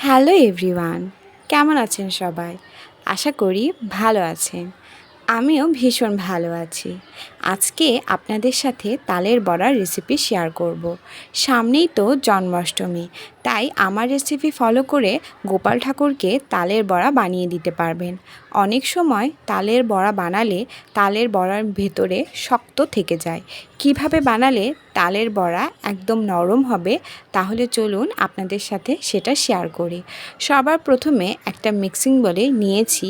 Hello everyone কেমন আছেন সবাই? আশা করি ভালো আছেন। আমিও ভীষণ ভালো আছি। আজকে আপনাদের সাথে তালের বড়ার রেসিপি শেয়ার করব। সামনেই তো জন্মাষ্টমী, তাই আমার রেসিপি ফলো করে গোপাল ঠাকুরকে তালের বড়া বানিয়ে দিতে পারবেন। অনেক সময় তালের বড়া বানালে তালের বড়ার ভেতরে শক্ত থেকে যায়। কীভাবে বানালে তালের বড়া একদম নরম হবে, তাহলে চলুন আপনাদের সাথে সেটা শেয়ার করি। সবার প্রথমে একটা মিক্সিং বলে নিয়েছি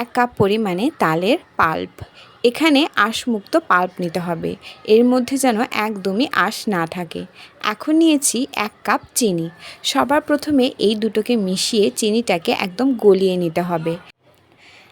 এক কাপ পরিমাণে তালের পাল্প। এখানে আঁশমুক্ত পাল্প নিতে হবে। এর মধ্যে যেন একদমই আঁশ না থাকে। এখন নিয়েছি এক কাপ চিনি। সবার প্রথমে এই দুটোকে মিশিয়ে চিনিটাকে একদম গলিয়ে নিতে হবে।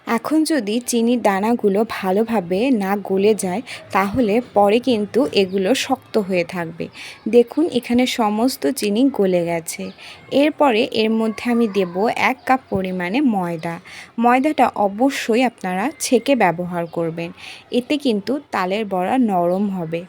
এখন যদি চিনির দানাগুলো ভালোভাবে না গলে যায়, তাহলে পরে কিন্তু এগুলো শক্ত হয়ে থাকবে। দেখুন, এখানে সমস্ত চিনি গলে গেছে। এরপরে এর মধ্যে আমি দেব এক কাপ পরিমাণে ময়দা। ময়দাটা অবশ্যই আপনারা ছেঁকে ব্যবহার করবেন। এতে কিন্তু তালের বড়া নরম হবে।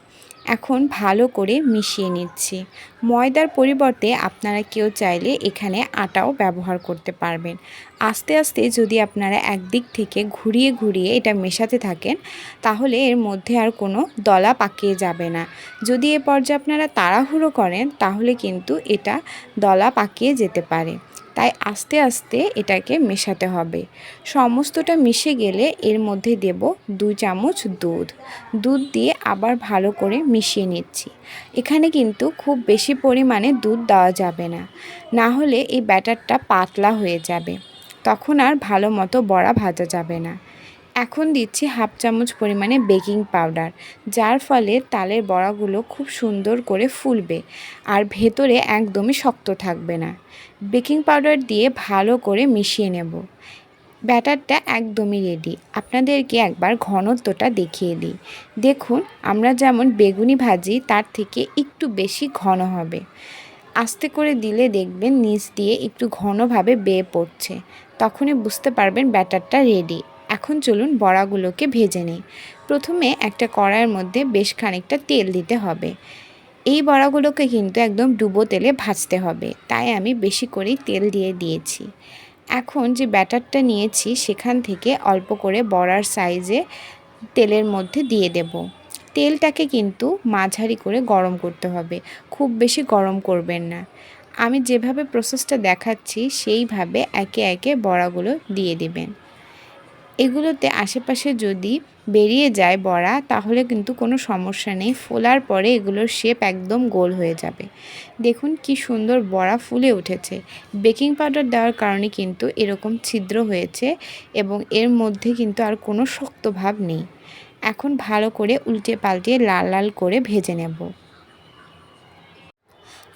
এখন ভালো করে মিশিয়ে নিচ্ছি। ময়দার পরিবর্তে আপনারা কেউ চাইলে এখানে আটাও ব্যবহার করতে পারবেন। আস্তে আস্তে যদি আপনারা একদিক থেকে ঘুরিয়ে ঘুরিয়ে এটা মেশাতে থাকেন, তাহলে এর মধ্যে আর কোনো দলা পাকিয়ে যাবে না। যদি এ পর্যায়ে আপনারা তাড়াহুড়ো করেন, তাহলে কিন্তু এটা দলা পাকিয়ে যেতে পারে। তাই আস্তে আস্তে এটাকে মেশাতে হবে। সমস্তটা মিশে গেলে এর মধ্যে দেব দু চামচ দুধ। দুধ দিয়ে আবার ভালো করে মিশিয়ে নিচ্ছি। এখানে কিন্তু খুব বেশি পরিমাণে দুধ দেওয়া যাবে না। না হলে এই ব্যাটারটা পাতলা হয়ে যাবে। তখন আর ভালো মতো বড়া ভাজা যাবে না। এখন দিচ্ছি হাফ চামচ পরিমাণে বেকিং পাউডার, যার ফলে তালের বড়াগুলো খুব সুন্দর করে ফুলবে আর ভেতরে একদমই শক্ত থাকবে না। বেকিং পাউডার দিয়ে ভালো করে মিশিয়ে নেব। ব্যাটারটা একদমই রেডি আপনাদেরকে একবার ঘনত্বটা দেখিয়ে দিই। দেখুন, আমরা যেমন বেগুনি ভাজি, তার থেকে একটু বেশি ঘন হবে। আস্তে করে দিলে দেখবেন নিচ দিয়ে একটু ঘনভাবে বেয়ে পড়ছে। তখনই বুঝতে পারবেন ব্যাটারটা রেডি এখন চলুন বড়াগুলোকে ভেজে নিই। প্রথমে একটা কড়াইয়ের মধ্যে বেশ খানিকটা তেল দিতে হবে। এই বড়াগুলোকে কিন্তু একদম ডুবো তেলে ভাজতে হবে, তাই আমি বেশি করেই তেল দিয়ে দিয়েছি। এখন যে ব্যাটারটা নিয়েছি, সেখান থেকে অল্প করে বড়ার সাইজে তেলের মধ্যে দিয়ে দেব। তেলটাকে কিন্তু মাঝারি করে গরম করতে হবে, খুব বেশি গরম করবেন না। আমি যেভাবে প্রসেসটা দেখাচ্ছি, সেইভাবে একে একে বড়াগুলো দিয়ে দেবেন। এগুলোতে আশেপাশে যদি বেরিয়ে যায় বড়া, তাহলে কিন্তু কোনো সমস্যা নেই। ফোলার পরে এগুলোর শেপ একদম গোল হয়ে যাবে। দেখুন কি সুন্দর বড়া ফুলে উঠেছে। বেকিং পাউডার দেওয়ার কারণে কিন্তু এরকম ছিদ্র হয়েছে এবং এর মধ্যে কিন্তু আর কোনো শক্ত ভাব নেই। এখন ভালো করে উল্টে পাল্টে লাল লাল করে ভেজে নেব।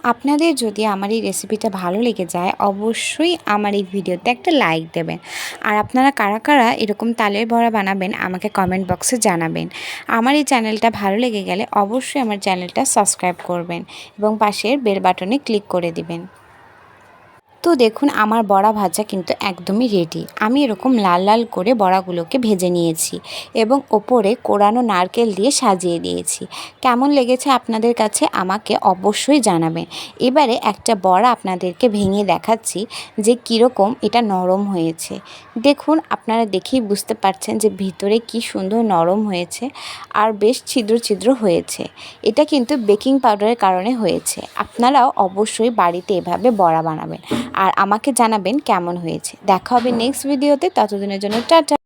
আপনাদের যদি আমার এই রেসিপিটা ভালো লেগে যায়, অবশ্যই আমার এই ভিডিওতে একটা লাইক দেবেন। আর আপনারা কারা কারা এরকম তালের ভরা বানাবেন, আমাকে কমেন্ট বক্সে জানাবেন। আমার এই চ্যানেলটা ভালো লেগে গেলে অবশ্যই আমার চ্যানেলটা সাবস্ক্রাইব করবেন এবং পাশের বেল বাটনে ক্লিক করে দিবেন। তো দেখুন, আমার বড়া ভাজা কিন্তু একদমই রেডি আমি এরকম লাল লাল করে বড়াগুলোকে ভেজে নিয়েছি এবং ওপরে কোরানো নারকেল দিয়ে সাজিয়ে দিয়েছি। কেমন লেগেছে আপনাদের কাছে আমাকে অবশ্যই জানাবেন। এবারে একটা বড়া আপনাদেরকে ভেঙে দেখাচ্ছি যে কীরকম এটা নরম হয়েছে। দেখুন, আপনারা দেখেই বুঝতে পারছেন যে ভিতরে কি সুন্দর নরম হয়েছে আর বেশ ছিদ্র ছিদ্র হয়েছে। এটা কিন্তু বেকিং পাউডারের কারণে হয়েছে। আপনারাও অবশ্যই বাড়িতে এভাবে বড়া বানাবেন। আর আমাকে জানাবেন কেমন হয়েছে। দেখা হবে নেক্সট ভিডিওতে ততদিনের জন্য টাটা।